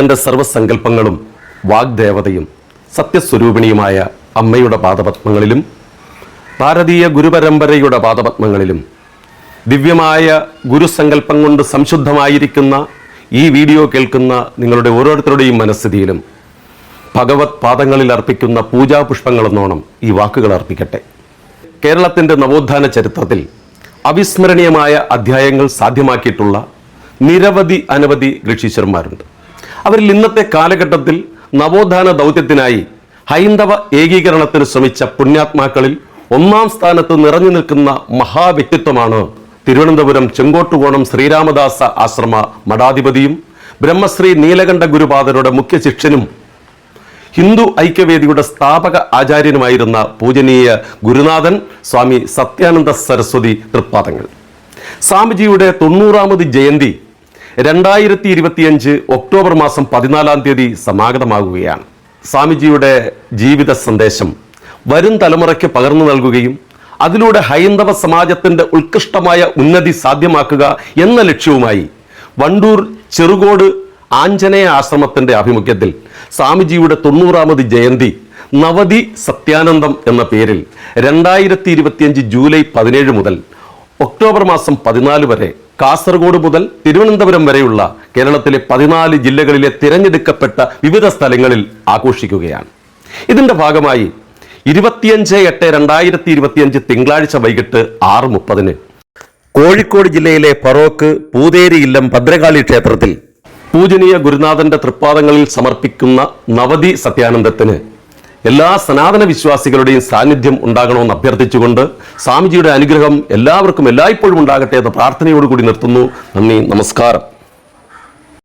എന്റെ സർവസങ്കല്പങ്ങളും വാഗ്ദേവതയും സത്യസ്വരൂപിണിയുമായ അമ്മയുടെ പാദപത്മങ്ങളിലും ഭാരതീയ ഗുരുപരമ്പരയുടെ പാദപത്മങ്ങളിലും ദിവ്യമായ ഗുരുസങ്കല്പം കൊണ്ട് സംശുദ്ധമായിരിക്കുന്ന ഈ വീഡിയോ കേൾക്കുന്ന നിങ്ങളുടെ ഓരോരുത്തരുടെയും മനസ്ഥിതിയിലും ഭഗവത് പാദങ്ങളിൽ അർപ്പിക്കുന്ന പൂജാപുഷ്പങ്ങളെന്നോണം ഈ വാക്കുകൾ അർപ്പിക്കട്ടെ. കേരളത്തിന്റെ നവോത്ഥാന ചരിത്രത്തിൽ അവിസ്മരണീയമായ അധ്യായങ്ങൾ സാധ്യമാക്കിയിട്ടുള്ള നിരവധി അനവധി ഋഷീശ്വരന്മാരുണ്ട്. അവരിൽ ഇന്നത്തെ കാലഘട്ടത്തിൽ നവോത്ഥാന ദൗത്യത്തിനായി ഹൈന്ദവ ഏകീകരണത്തിന് ശ്രമിച്ച പുണ്യാത്മാക്കളിൽ ഒന്നാം സ്ഥാനത്ത് നിറഞ്ഞു നിൽക്കുന്ന മഹാവ്യക്തിത്വമാണ് തിരുവനന്തപുരം ചെങ്കോട്ടുകോണം ശ്രീരാമദാസ ആശ്രമ മഠാധിപതിയും ബ്രഹ്മശ്രീ നീലകണ്ഠ ഗുരുപാദരുടെ മുഖ്യ ശിഷ്യനും ഹിന്ദു ഐക്യവേദിയുടെ സ്ഥാപക ആചാര്യനുമായിരുന്ന പൂജനീയ ഗുരുനാഥൻ സ്വാമി സത്യാനന്ദ സരസ്വതി തൃപ്പാദങ്ങൾ. സ്വാമിജിയുടെ തൊണ്ണൂറാമത് ജയന്തി രണ്ടായിരത്തി ഇരുപത്തിയഞ്ച് ഒക്ടോബർ മാസം പതിനാലാം തീയതി സമാഗതമാകുകയാണ്. സ്വാമിജിയുടെ ജീവിത സന്ദേശം വരും തലമുറയ്ക്ക് പകർന്നു നൽകുകയും അതിലൂടെ ഹൈന്ദവ സമാജത്തിന്റെ ഉത്കൃഷ്ടമായ ഉന്നതി സാധ്യമാക്കുക എന്ന ലക്ഷ്യവുമായി വണ്ടൂർ ചെറുകോട് ആഞ്ജനേയ ആശ്രമത്തിന്റെ ആഭിമുഖ്യത്തിൽ സ്വാമിജിയുടെ തൊണ്ണൂറാമത് ജയന്തി നവതി സത്യാനന്ദം എന്ന പേരിൽ രണ്ടായിരത്തി ഇരുപത്തിയഞ്ച് ജൂലൈ പതിനേഴ് മുതൽ ഒക്ടോബർ മാസം പതിനാല് വരെ കാസർഗോഡ് മുതൽ തിരുവനന്തപുരം വരെയുള്ള കേരളത്തിലെ പതിനാല് ജില്ലകളിലെ തിരഞ്ഞെടുക്കപ്പെട്ട വിവിധ സ്ഥലങ്ങളിൽ ആഘോഷിക്കുകയാണ്. ഇതിന്റെ ഭാഗമായി ഇരുപത്തിയഞ്ച് എട്ട് രണ്ടായിരത്തി ഇരുപത്തിയഞ്ച് തിങ്കളാഴ്ച വൈകിട്ട് ആറ് മുപ്പതിന് കോഴിക്കോട് ജില്ലയിലെ ഫറോക്ക് പൂതേരി ഇല്ലം ഭദ്രകാളി ക്ഷേത്രത്തിൽ പൂജനീയ ഗുരുനാഥന്റെ തൃപ്പാദങ്ങളിൽ സമർപ്പിക്കുന്ന നവതി സത്യാനന്ദത്തിന് എല്ലാ സനാതന വിശ്വാസികളുടെയും സാന്നിധ്യം ഉണ്ടാകണമെന്ന് അഭ്യർത്ഥിച്ചുകൊണ്ട് സ്വാമിജിയുടെ അനുഗ്രഹം എല്ലാവർക്കും എല്ലായ്പ്പോഴും ഉണ്ടാകട്ടെ എന്ന പ്രാർത്ഥനയോടുകൂടി നിർത്തുന്നു. നന്ദി നമസ്കാരം.